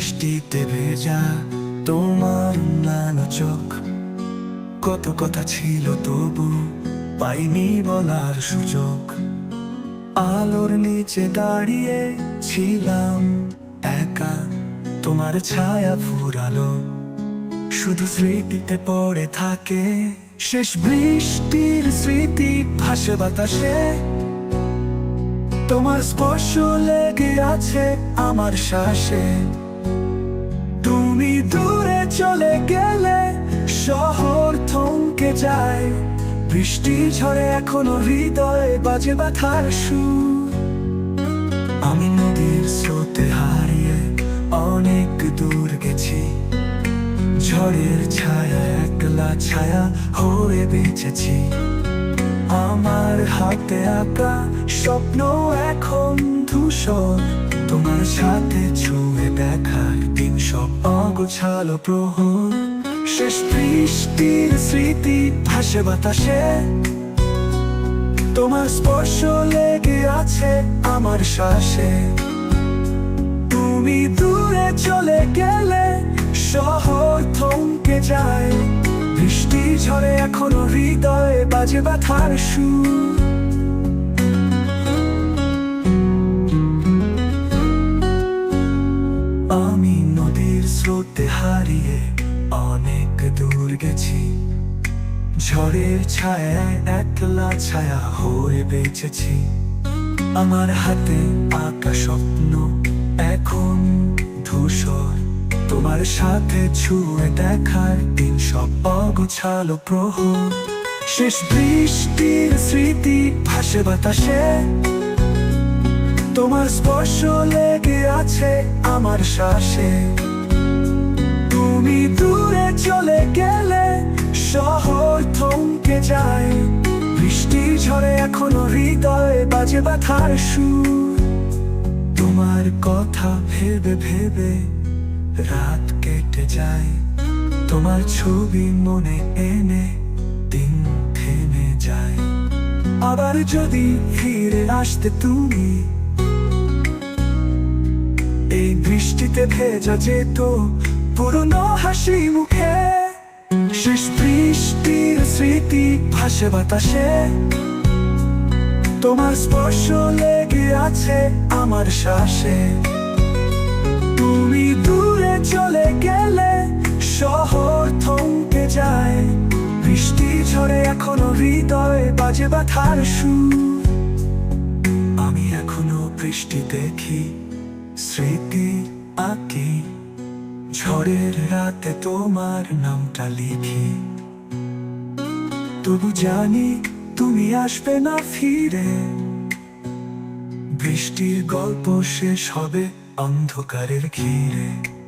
বৃষ্টিতে ভেজা তোমার নানো চোখ। কত কথা ছিল তবু পাইনি বলার সুযোগ। আলোর নিচে দাঁড়িয়ে ছিলাম একা, তোমার ছায়া ফুরালো। শুধু স্মৃতিতে পড়ে থাকে শেষ বৃষ্টির স্মৃতি, ভাসে বাতাসে। তোমার স্পর্শ লেগে আছে আমার শ্বাসে। চলে গেলে শহর থমকে যায়। বৃষ্টি ঝরে এখনও হৃদয়ে বাজে ব্যথার সুর। আমি নদীর স্রোতে হারিয়ে অনেক দূর গেছি। ঝড়ের ছায়া একলা ছায়া হয়ে বেঁচেছি। আমার হাতে আঁকা স্বপ্ন এখন ধূসর। তোমার সাথে ছুঁয়ে দেখার দিন সব অগোছালো প্রহর। শেষ বৃষ্টির স্মৃতি ভাসে বাতাসে। তোমার স্পর্শ লেগে আছে আমার শ্বাসে। তুমি দূরে চলে গেলে শহর থমকে যায়। বৃষ্টি ঝরে এখনও হৃদয়ে বাজে ব্যথার সুর। আমি নদীর স্রোতে হারিয়ে অনেক দূর গেছি। ঝড়ের ছায়ায় একলা ছায়া হয়ে বেঁচেছি। আমার হাতে আঁকা স্বপ্ন এখন ধূসর। তোমার সাথে ছুঁয়ে দেখার দিন সব অগোছালো প্রহর। শেষ বৃষ্টির স্মৃতি ভাসে বাতাসে তোমার স্পর্শ লেগে আছে আমার শ্বাসে। তুমি দূরে চলে গেলে শহর থমকে যায়। বৃষ্টি ঝরে এখনও হৃদয়ে বাজে ব্যথার সুর। তোমার কথা ভেবে ভেবে রাত কেটে যায়। তোমার ছবি মনে এনে দিন থেমে যায়। আবার যদি ফিরে আসতে তুমি এই বৃষ্টিতে ভেজা যেত পুরনো হাসি মুখে। শেষ বৃষ্টির স্মৃতি ভাসে বাতাসে। তোমার স্পর্শ লেগে আছে আমার শ্বাসে। তুমি দূরে চলে গেলে শহর থমকে যায়। বৃষ্টি ঝরে এখনও হৃদয়ে বাজে ব্যথার সুর। আমি এখনও বৃষ্টি দেখি। স্মৃতি আঁকি, ঝড়ের রাতে তোমার নামটা লিখি। তবু জানি তুমি আসবে না ফিরে। বৃষ্টির গল্প শেষ হবে অন্ধকারের ঘিরে।